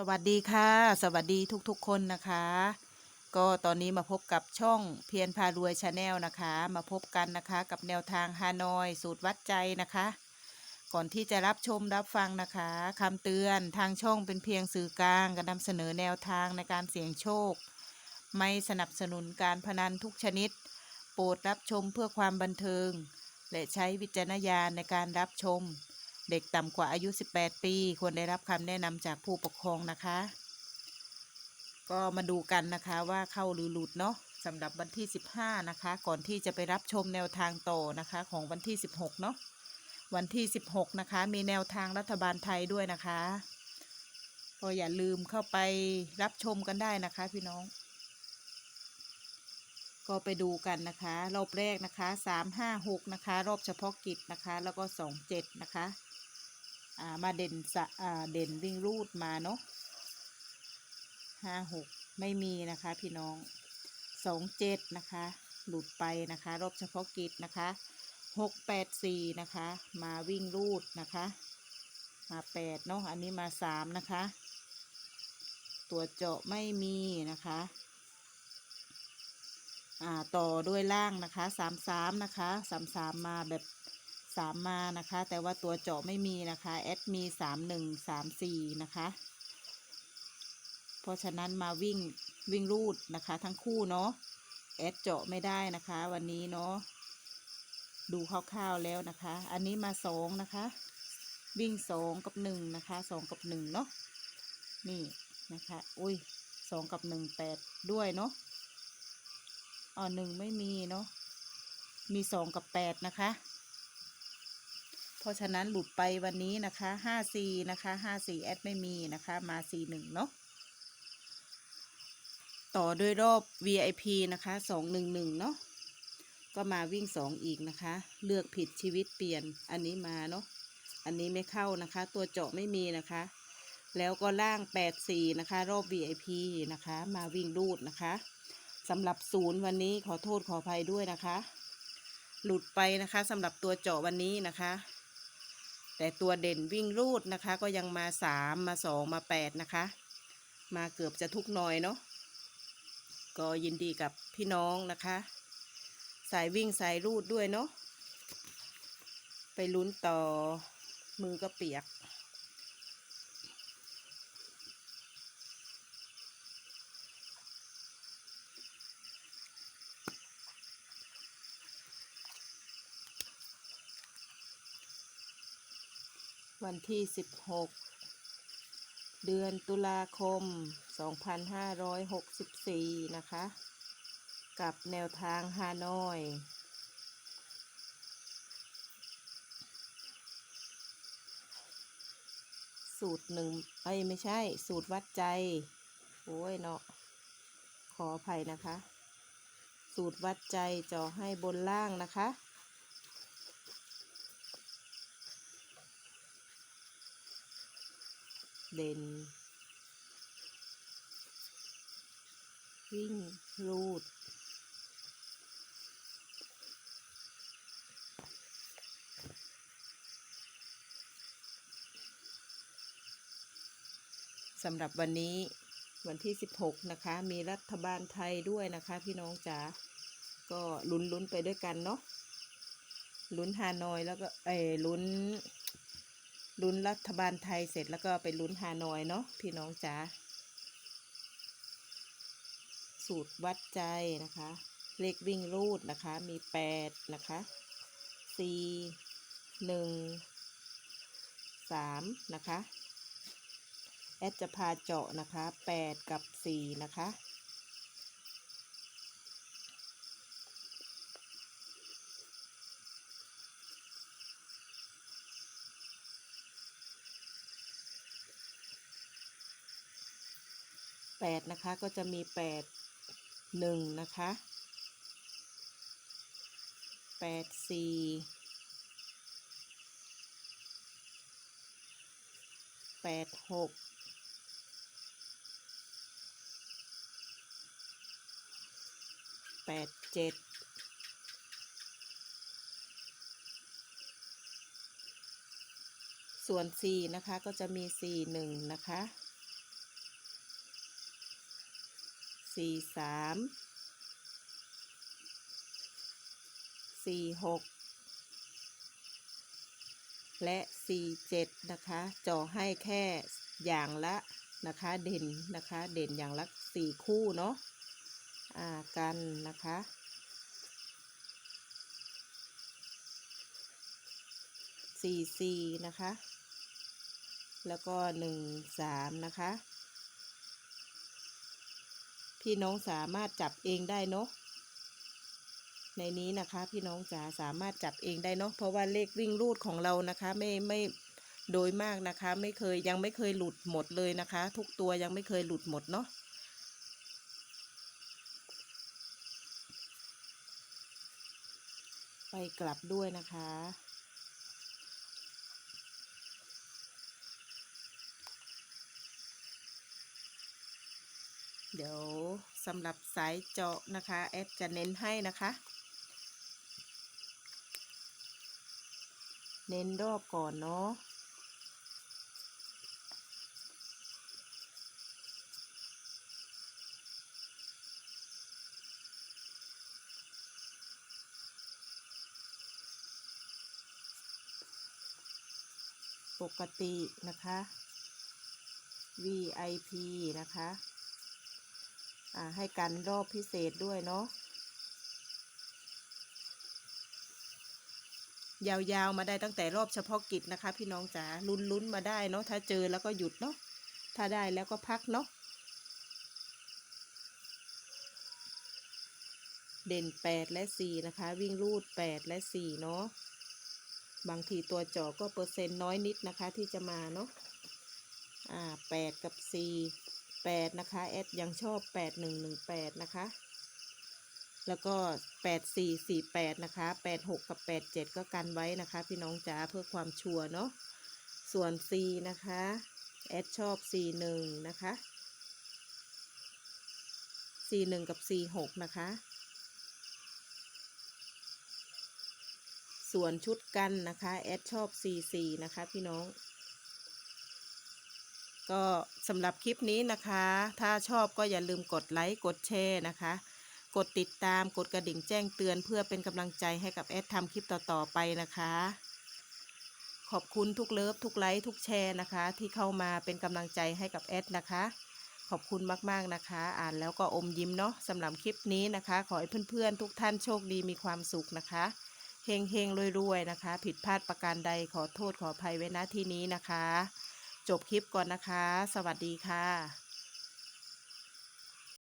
สวัสดีค่ะ สวัสดีทุกๆคนนะคะ ก็ตอนนี้มาพบกับช่องเพียรพารวยชาแนลนะคะ มาพบกันนะคะกับแนวทางฮานอย สูตรวัดใจนะคะ ก่อนที่จะรับชมรับฟังนะคะคำเตือนทางช่องเป็นเพียงสื่อกลางการนำเสนอแนวทางในการเสี่ยงโชค ไม่สนับสนุนการพนันทุกชนิด โปรดรับชมเพื่อความบันเทิง และใช้วิจารณญาณในการรับชม เด็กต่ำกว่าอายุ 18 ปี ควรได้รับคำแนะนำจากผู้ปกครองนะคะ ก็มาดูกันนะคะว่าเข้าหรือหลุดเนาะสำหรับวันที่ 15 นะคะ ก่อนที่จะไปรับชมแนวทางต่อนะคะ ของวันที่ 16 เนาะวันที่ 16 นะคะ มีแนวทางรัฐบาลไทยด้วยนะคะ ก็อย่าลืมเข้าไปรับชมกันได้นะคะพี่น้อง ก็ไปดูกันนะคะ รอบแรกนะคะสามห้าหกนะคะ รอบเฉพาะกิจนะคะ แล้วก็สองเจ็ดนะคะอ่ามาเด่นสะอ่าเด่นวิ่งรูดมาเนาะห้าหกไม่มีนะคะพี่น้องสองเจ็ดนะคะ หลุดไปนะคะ รอบเฉพาะกิจนะคะหกแปดสี่นะคะ มาวิ่งรูดนะคะ มาแปดเนาะอันนี้มาสามนะคะ ตัวเจาะไม่มีนะคะ ต่อด้วยล่างนะคะสามสามนะคะสามสามมาแบบสามมานะคะ แต่ว่าตัวเจาะไม่มีนะคะแอดมีสามหนึ่งสามสี่นะคะ เพราะฉะนั้นมาวิ่งวิ่งรูดนะคะ ทั้งคู่เนาะแอดเจาะไม่ได้นะคะ วันนี้เนาะดูคร่าวๆแล้วนะคะ อันนี้มาสองนะคะ วิ่งสองกับหนึ่งนะคะสองกับหนึ่งเนาะนี่นะคะ อุ้ยสองกับหนึ่งแปดด้วยเนาะ อ๋อหนึ่งไม่มีเนาะ มีสองกับแปดนะคะ เพราะฉะนั้นหลุดไปวันนี้นะคะห้าสี่นะคะห้าสี่แอดไม่มีนะคะมาสี่หนึ่งเนาะ ต่อด้วยรอบ VIP นะคะสองหนึ่งหนึ่งเนาะ ก็มาวิ่งสองอีกนะคะ เลือกผิดชีวิตเปลี่ยน อันนี้มาเนาะ อันนี้ไม่เข้านะคะ ตัวเจาะไม่มีนะคะแล้วก็ล่างแปดสี่นะคะ รอบ VIP นะคะ มาวิ่งรูดนะคะ สำหรับศูนย์วันนี้ขอโทษขออภัยด้วยนะคะ หลุดไปนะคะสำหรับตัวเจาะวันนี้นะคะ แต่ตัวเด่นวิ่งรูดนะคะ ก็ยังมาสามมาสองมาแปดนะคะ มาเกือบจะทุกหน่อยเนาะก็ยินดีกับพี่น้องนะคะ สายวิ่งสายรูดด้วยเนาะไปลุ้นต่อมือก็เปียก วันที่ 16 เดือนตุลาคม 2564 นะคะ กับแนวทางฮานอย สูตรหนึ่งเอ้ไม่ใช่ สูตรวัดใจ โอ้ยเนาะ ขออภัยนะคะ สูตรวัดใจเจอให้บนล่างนะคะ เด่น วิ่ง รูด สำหรับวันนี้วันที่ 16 นะคะ มีรัฐบาลไทยด้วยนะคะ พี่น้องจ๋าก็ลุ้นลุ้นๆไปด้วยกันเนาะลุ้นฮานอยแล้วก็เออลุ้น ลุ้นรัฐบาลไทยเสร็จแล้วก็ไปลุ้นฮานอยเนาะพี่น้องจ๋าสูตรวัดใจนะคะ เลขวิ่งรูดนะคะ มีแปดนะคะสี่หนึ่งสามนะคะ แอดจะพาเจาะนะคะแปดกับสี่นะคะ แปดนะคะ ก็จะมีแปดหนึ่งนะคะแปดสี่แปดหกแปดเจ็ดส่วนสี่นะคะ ก็จะมีสี่หนึ่งนะคะ สี่สามสี่หกและสี่เจ็ดนะคะจ่อให้แค่อย่างละนะคะเด่นนะคะเด่นอย่างละสี่คู่เนาะอ่ากันนะคะสี่สี่นะคะ แล้วก็หนึ่งสามนะคะ พี่น้องสามารถจับเองได้เนาะในนี้นะคะพี่น้องจ๋าสามารถจับเองได้เนาะเพราะว่าเลขวิ่งรูดของเรานะคะไม่ไม่โดยมากนะคะ ไม่เคยยังไม่เคยหลุดหมดเลยนะคะ ทุกตัวยังไม่เคยหลุดหมดเนาะไปกลับด้วยนะคะ เดี๋ยวสำหรับสายเจาะนะคะแอดจะเน้นให้นะคะ เน้นรอบก่อนเนาะปกตินะคะ VIP นะคะ อ่าให้กันรอบพิเศษด้วยเนาะยาวๆมาได้ตั้งแต่รอบเฉพาะกิจนะคะ พี่น้องจ๋าลุ้นๆมาได้เนาะถ้าเจอแล้วก็หยุดเนาะถ้าได้แล้วก็พักเนาะเด่น 8 และ 4 นะคะ วิ่งรูด 8 และ 4 เนาะบางทีตัวจอก็เปอร์เซ็นต์น้อยนิดนะคะที่จะมาเนาะอ่า8กับ 4 8นะคะแอดยังชอบ 8118 นะคะ แล้วก็ 8448 นะคะ 86 กับ 87 ก็กันไว้นะคะ พี่น้องจ๋าเพื่อความชัวร์เนาะส่วน C นะคะแอดชอบ41นะคะ41กับ46นะคะ ส่วนชุดกันนะคะแอดชอบ44นะคะพี่น้อง ก็สำหรับคลิปนี้นะคะ ถ้าชอบก็อย่าลืมกดไลค์กดแชร์นะคะ กดติดตามกดกระดิ่งแจ้งเตือน เพื่อเป็นกำลังใจให้กับแอดทำคลิปต่อๆไปนะคะ ขอบคุณทุกเลิฟทุกไลค์ทุกแชร์นะคะ ที่เข้ามาเป็นกำลังใจให้กับแอดนะคะขอบคุณมาก ๆ นะคะ อ่านแล้วก็อมยิ้มเนาะสำหรับคลิปนี้นะคะ ขอให้เพื่อน ๆ ทุกท่านโชคดีมีความสุขนะคะ เฮงเฮงรวย ๆ นะคะ ผิดพลาดประการใดขอโทษขออภัยไว้ณที่นี้นะคะ จบคลิปก่อนนะคะ สวัสดีค่ะ